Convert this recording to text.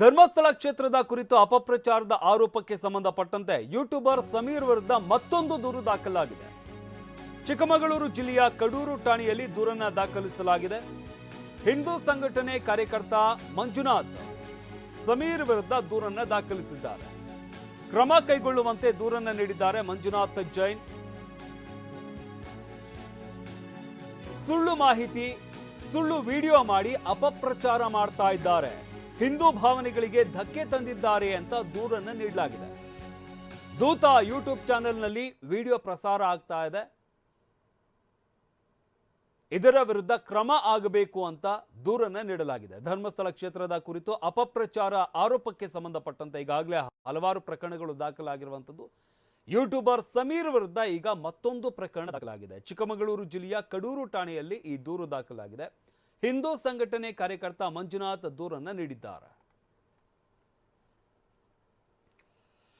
ಧರ್ಮಸ್ಥಳ ಕ್ಷೇತ್ರದ ಕುರಿತು ಅಪಪ್ರಚಾರದ ಆರೋಪಕ್ಕೆ ಸಂಬಂಧಪಟ್ಟಂತೆ ಯೂಟ್ಯೂಬರ್ ಸಮೀರ್ ವಿರುದ್ಧ ಮತ್ತೊಂದು ದೂರು ದಾಖಲಾಗಿದೆ. ಚಿಕ್ಕಮಗಳೂರು ಜಿಲ್ಲೆಯ ಕಡೂರು ಠಾಣೆಯಲ್ಲಿ ದೂರನ್ನ ದಾಖಲಿಸಲಾಗಿದೆ. ಹಿಂದೂ ಸಂಘಟನೆ ಕಾರ್ಯಕರ್ತ ಮಂಜುನಾಥ್ ಸಮೀರ್ ವಿರುದ್ಧ ದೂರನ್ನ ದಾಖಲಿಸಿದ್ದಾರೆ. ಕ್ರಮ ಕೈಗೊಳ್ಳುವಂತೆ ದೂರನ್ನ ನೀಡಿದ್ದಾರೆ ಮಂಜುನಾಥ್ ಜೈನ್. ಸುಳ್ಳು ಮಾಹಿತಿ, ಸುಳ್ಳು ವಿಡಿಯೋ ಮಾಡಿ ಅಪಪ್ರಚಾರ ಮಾಡ್ತಾ ಇದ್ದಾರೆ. ಹಿಂದೂ ಭಾವನೆಗಳಿಗೆ ಧಕ್ಕೆ ತಂದಿದ್ದಾರೆ ಅಂತ ದೂರನ್ನು ನೀಡಲಾಗಿದೆ. ದೂತ ಯೂಟ್ಯೂಬ್ ಚಾನೆಲ್ನಲ್ಲಿ ವಿಡಿಯೋ ಪ್ರಸಾರ ಆಗ್ತಾ ಇದೆ. ಇದರ ವಿರುದ್ಧ ಕ್ರಮ ಆಗಬೇಕು ಅಂತ ದೂರನ್ನ ನೀಡಲಾಗಿದೆ. ಧರ್ಮಸ್ಥಳ ಕ್ಷೇತ್ರದ ಕುರಿತು ಅಪಪ್ರಚಾರ ಆರೋಪಕ್ಕೆ ಸಂಬಂಧಪಟ್ಟಂತೆ ಈಗಾಗಲೇ ಹಲವಾರು ಪ್ರಕರಣಗಳು ದಾಖಲಾಗಿರುವಂಥದ್ದು. ಯೂಟ್ಯೂಬರ್ ಸಮೀರ್ ವಿರುದ್ಧ ಈಗ ಮತ್ತೊಂದು ಪ್ರಕರಣ ದಾಖಲಾಗಿದೆ. ಚಿಕ್ಕಮಗಳೂರು ಜಿಲ್ಲೆಯ ಕಡೂರು ಠಾಣೆಯಲ್ಲಿ ಈ ದೂರು ದಾಖಲಾಗಿದೆ. ಹಿಂದೂ ಸಂಘಟನೆ ಕಾರ್ಯಕರ್ತ ಮಂಜುನಾಥ್ ದೂರನ್ನ ನೀಡಿದ್ದಾರೆ.